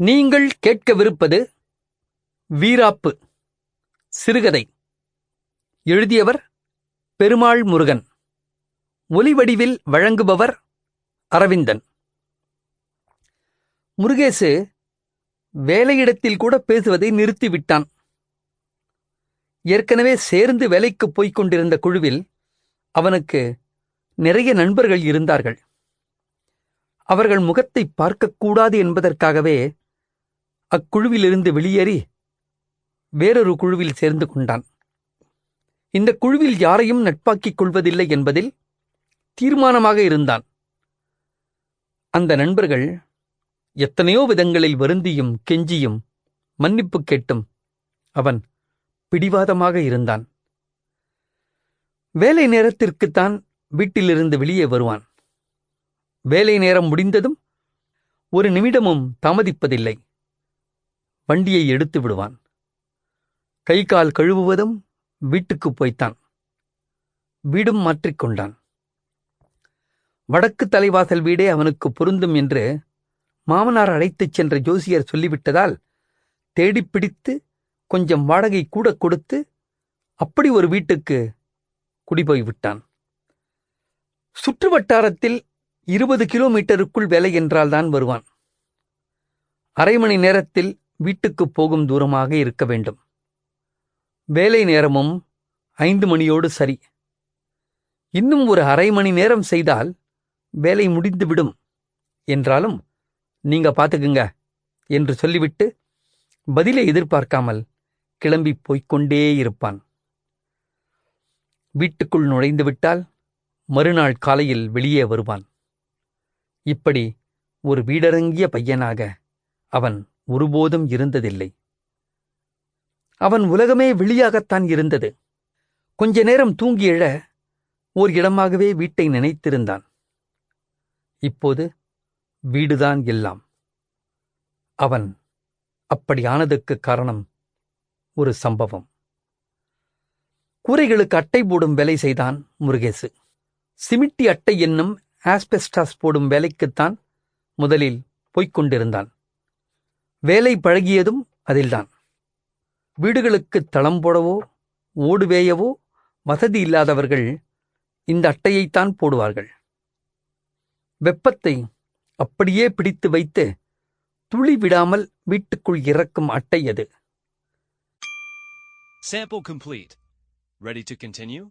நீங்கள் கேட்கவிருப்பது வீராப்பு சிறுகதை. எழுதியவர் பெருமாள் முருகன். ஒலிவடிவில் வழங்குபவர் அரவிந்தன். முருகேசு வேலையிடத்தில் கூட பேசுவதை நிறுத்திவிட்டான். ஏற்கனவே சேர்ந்து வேலைக்குப் போய்க் கொண்டிருந்த குழுவில் அவனுக்கு நிறைய நண்பர்கள் இருந்தார்கள். அவர்கள் முகத்தை பார்க்கக்கூடாது என்பதற்காகவே அக்குழுவிலிருந்து வெளியேறி வேறொரு குழுவில் சேர்ந்து கொண்டான். இந்த குழுவில் யாரையும் நட்பாக்கிக் கொள்வதில்லை என்பதில் தீர்மானமாக இருந்தான். அந்த நண்பர்கள் எத்தனையோ விதங்களில் வருந்தியும் கெஞ்சியும் மன்னிப்பு கேட்டும் அவன் பிடிவாதமாக இருந்தான். வேலை நேரத்திற்குத்தான் வீட்டிலிருந்து வெளியே வருவான். வேலை நேரம் முடிந்ததும் ஒரு நிமிடமும் தாமதிப்பதில்லை. வண்டியை எடுத்து விடுவான். கை கால் கழுவுவதும் வீட்டுக்குப் போய்த்தான். வீடும் மாற்றிக்கொண்டான் வடக்கு தலைவாசல் வீடே அவனுக்கு பொருந்தும் என்று மாமனார் அழைத்துச் சென்ற ஜோசியர் சொல்லிவிட்டதால் தேடிப் பிடித்து கொஞ்சம் வாடகை கூட கொடுத்து அப்படி ஒரு வீட்டுக்கு குடிபோய்விட்டான் சுற்று வட்டாரத்தில் இருபது கிலோமீட்டருக்குள் வேலை என்றால்தான் வருவான். அரை மணி நேரத்தில் வீட்டுக்குப் போகும் தூரமாக இருக்க வேண்டும். வேலை நேரமும் ஐந்து மணியோடு சரி. இன்னும் ஒரு அரை மணி நேரம் செய்தால் வேலை முடிந்துவிடும் என்றாலும் நீங்க பார்த்துக்குங்க என்று சொல்லிவிட்டு பதிலை எதிர்பார்க்காமல் கிளம்பி போய்க்கொண்டே இருப்பான். வீட்டுக்குள் நுழைந்து விட்டால் மறுநாள் காலையில் வெளியே வருவான். இப்படி ஒரு வீடரங்கிய பையனாக அவன் ஒருபோதும் இருந்ததில்லை. அவன் உலகமே வெளியாகத்தான் இருந்தது. கொஞ்ச நேரம் தூங்கி எழ ஓர் இடமாகவே வீட்டை நினைத்திருந்தான். இப்போது வீடுதான் எல்லாம். அவன் அப்படியானதுக்கு காரணம் ஒரு சம்பவம். கூரைகளுக்கு அட்டை போடும் வேலை செய்தான் முருகேசு. சிமிட்டி அட்டை என்னும் ஆஸ்பெஸ்டாஸ் போடும் வேலைக்குத்தான் முதலில் போய்க் கொண்டிருந்தான். வேலை பழகியதும் அதில்தான் வீடுகளுக்கு தளம் போடவோ ஓடுவேயவோ வசதி இல்லாதவர்கள் இந்த அட்டையைத்தான் போடுவார்கள் வெப்பத்தை அப்படியே பிடித்து வைத்து துளி விடாமல் வீட்டுக்குள் இறக்கும் அட்டை அது Sample complete. Ready to continue?